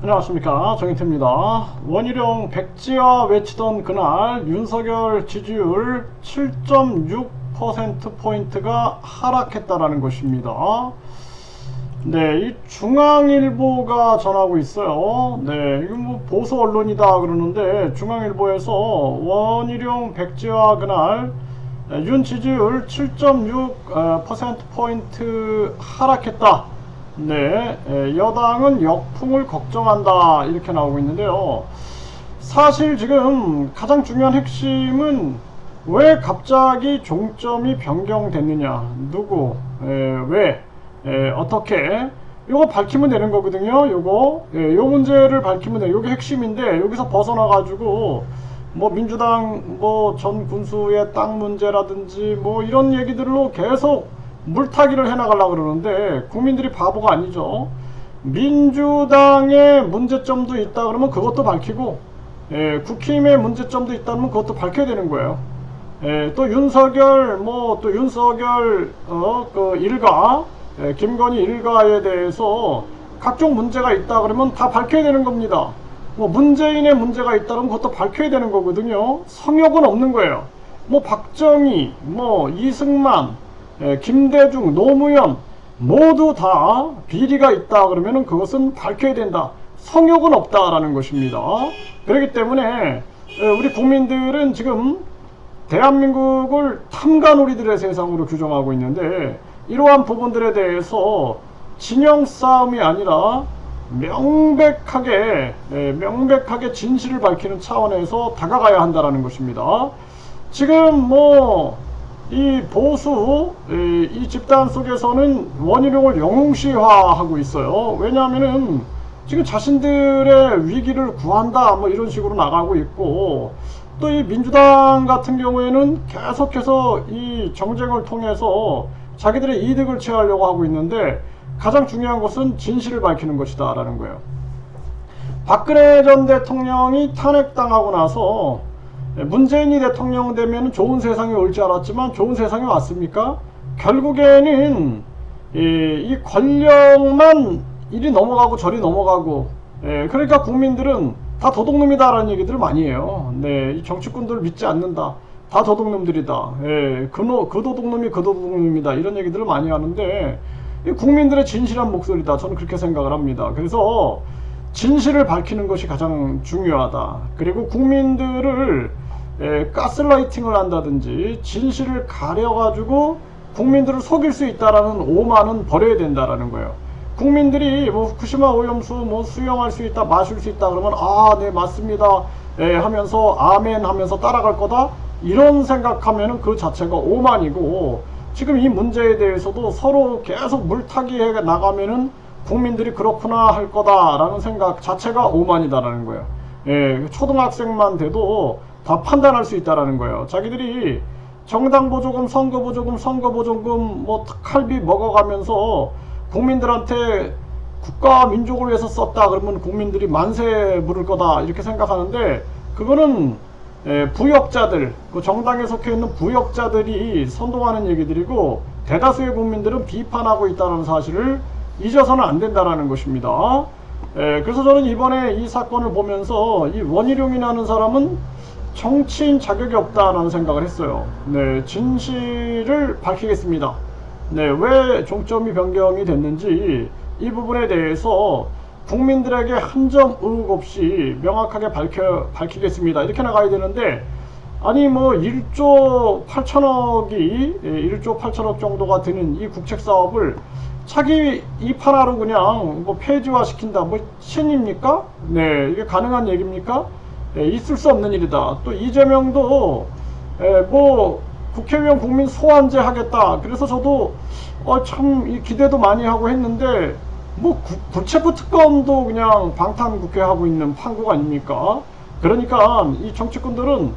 안녕하십니까 정인태입니다. 원희룡 백지화 외치던 그날 윤석열 지지율 7.6%포인트가 하락했다라는 것입니다. 네, 이 중앙일보가 전하고 있어요. 네, 이건 뭐 보수 언론이다 그러는데 중앙일보에서 원희룡 백지화 그날 윤 지지율 7.6%포인트 하락했다. 네, 에, 여당은 역풍을 걱정한다. 이렇게 나오고 있는데요. 사실 지금 가장 중요한 핵심은 왜 갑자기 종점이 변경됐느냐. 누구, 에, 왜, 에, 어떻게. 요거 밝히면 되는 거거든요. 요거. 예, 요 문제를 밝히면 돼요. 요게 핵심인데, 여기서 벗어나 가지고, 뭐 민주당 뭐 전 군수의 땅 문제라든지 뭐 이런 얘기들로 계속 물타기를 해나가려고 그러는데 국민들이 바보가 아니죠. 민주당의 문제점도 있다 그러면 그것도 밝히고 예, 국힘의 문제점도 있다면 그것도 밝혀야 되는 거예요. 예, 또 윤석열 뭐 또 윤석열 어 그 일가 예, 김건희 일가에 대해서 각종 문제가 있다 그러면 다 밝혀야 되는 겁니다. 뭐 문재인의 문제가 있다면 그것도 밝혀야 되는 거거든요. 성역은 없는 거예요. 뭐 박정희, 뭐 이승만, 예, 김대중, 노무현 모두 다 비리가 있다 그러면은 그것은 밝혀야 된다. 성역은 없다라는 것입니다. 그렇기 때문에 예, 우리 국민들은 지금 대한민국을 탐관오리들의 세상으로 규정하고 있는데 이러한 부분들에 대해서 진영 싸움이 아니라 명백하게 예, 명백하게 진실을 밝히는 차원에서 다가가야 한다라는 것입니다. 지금 뭐 이 보수 이, 이 집단 속에서는 원희룡을 영웅시화하고 있어요. 왜냐하면은 지금 자신들의 위기를 구한다 뭐 이런 식으로 나가고 있고 또 이 민주당 같은 경우에는 계속해서 이 정쟁을 통해서 자기들의 이득을 취하려고 하고 있는데 가장 중요한 것은 진실을 밝히는 것이다라는 거예요. 박근혜 전 대통령이 탄핵당하고 나서 문재인이 대통령 되면 좋은 세상이 올 줄 알았지만 좋은 세상이 왔습니까? 결국에는 이, 이 권력만 이리 넘어가고 저리 넘어가고 예, 그러니까 국민들은 다 도둑놈이다라는 얘기들을 많이 해요. 네, 이 정치꾼들 믿지 않는다. 다 도둑놈들이다. 예, 그, 노, 그 도둑놈이 그 도둑놈이다. 이런 얘기들을 많이 하는데 이 국민들의 진실한 목소리다. 저는 그렇게 생각을 합니다. 그래서 진실을 밝히는 것이 가장 중요하다. 그리고 국민들을 에, 가스라이팅을 한다든지 진실을 가려가지고 국민들을 속일 수 있다라는 오만은 버려야 된다라는 거예요. 국민들이 뭐 후쿠시마 오염수 뭐 수용할 수 있다 마실 수 있다 그러면 아 네 맞습니다 에, 하면서 아멘 하면서 따라갈 거다 이런 생각하면은 그 자체가 오만이고 지금 이 문제에 대해서도 서로 계속 물타기해 나가면은 국민들이 그렇구나 할 거다라는 생각 자체가 오만이다라는 거예요. 예, 초등학생만 돼도 다 판단할 수 있다라는 거예요. 자기들이 정당 보조금, 선거 보조금, 선거 보조금, 뭐 특할비 먹어가면서 국민들한테 국가 민족을 위해서 썼다 그러면 국민들이 만세 부를 거다 이렇게 생각하는데 그거는 예, 부역자들, 그 정당에 속해 있는 부역자들이 선동하는 얘기들이고 대다수의 국민들은 비판하고 있다는 사실을 잊어서는 안 된다라는 것입니다. 예, 그래서 저는 이번에 이 사건을 보면서 이 원희룡이라는 사람은 정치인 자격이 없다라는 생각을 했어요. 네, 진실을 밝히겠습니다. 네, 왜 종점이 변경이 됐는지 이 부분에 대해서 국민들에게 한 점 의혹 없이 명확하게 밝혀, 밝히겠습니다. 이렇게 나가야 되는데, 아니, 뭐, 1조 8천억이, 1조 8천억 정도가 드는 이 국책 사업을 자기 이파라로 그냥 뭐 폐지화 시킨다. 뭐, 신입니까? 네, 이게 가능한 얘기입니까? 예, 있을 수 없는 일이다. 또 이재명도 예, 뭐 국회의원 국민 소환제 하겠다. 그래서 저도 어, 참 기대도 많이 하고 했는데 뭐 구, 구체부 특검도 그냥 방탄 국회 하고 있는 판국 아닙니까? 그러니까 이 정치꾼들은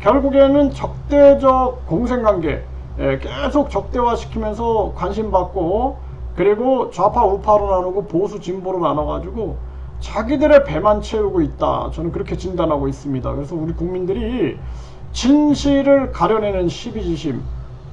결국에는 적대적 공생관계 예, 계속 적대화시키면서 관심 받고 그리고 좌파 우파로 나누고 보수 진보로 나눠가지고 자기들의 배만 채우고 있다. 저는 그렇게 진단하고 있습니다. 그래서 우리 국민들이 진실을 가려내는 시비지심,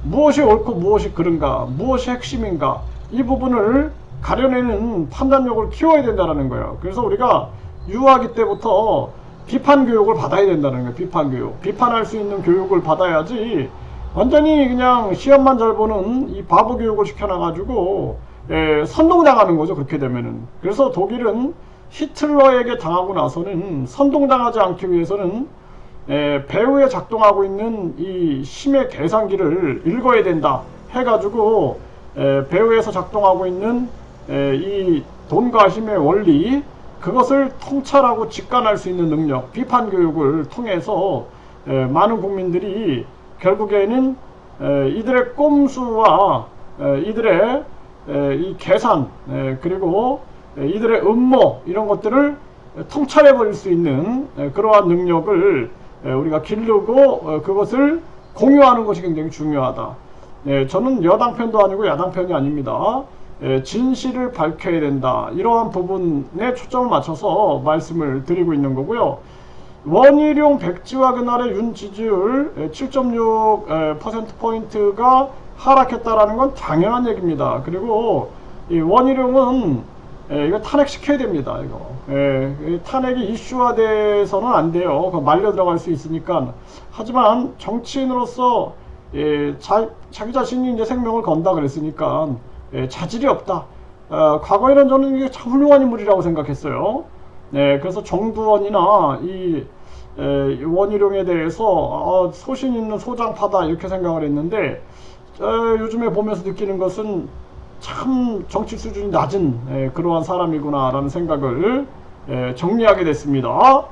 무엇이 옳고 무엇이 그른가, 무엇이 핵심인가, 이 부분을 가려내는 판단력을 키워야 된다는 거예요. 그래서 우리가 유아기 때부터 비판 교육을 받아야 된다는 거예요. 비판 교육. 비판할 수 있는 교육을 받아야지 완전히 그냥 시험만 잘 보는 이 바보 교육을 시켜놔가지고 예, 선동당하는 거죠. 그렇게 되면은. 그래서 독일은 히틀러에게 당하고 나서는 선동당하지 않기 위해서는 에, 배후에 작동하고 있는 이 힘의 계산기를 읽어야 된다 해가지고 에, 배후에서 작동하고 있는 에, 이 돈과 힘의 원리 그것을 통찰하고 직관할 수 있는 능력 비판 교육을 통해서 에, 많은 국민들이 결국에는 에, 이들의 꼼수와 에, 이들의 에, 이 계산 에, 그리고 에, 이들의 음모 이런 것들을 통찰해 버릴 수 있는 에, 그러한 능력을 에, 우리가 기르고 어, 그것을 공유하는 것이 굉장히 중요하다. 예, 저는 여당 편도 아니고 야당 편이 아닙니다. 예, 진실을 밝혀야 된다. 이러한 부분에 초점을 맞춰서 말씀을 드리고 있는 거고요. 원희룡 백지화 그날의 윤 지지율 7.6% 포인트가 하락했다라는 건 당연한 얘기입니다. 그리고 이 원희룡은 예, 이거 탄핵시켜야 됩니다. 이거 예, 이 탄핵이 이슈화돼서는 안 돼요. 그거 말려 들어갈 수 있으니까. 하지만 정치인으로서 예, 자, 자기 자신이 이제 생명을 건다 그랬으니까 예, 자질이 없다. 어, 과거에는 저는 이게 참 훌륭한 인물이라고 생각했어요. 네, 그래서 정두원이나 이 에, 이 원희룡에 대해서 어, 소신 있는 소장파다 이렇게 생각을 했는데 어, 요즘에 보면서 느끼는 것은 참 정치 수준이 낮은 에, 그러한 사람이구나라는 생각을 에, 정리하게 됐습니다.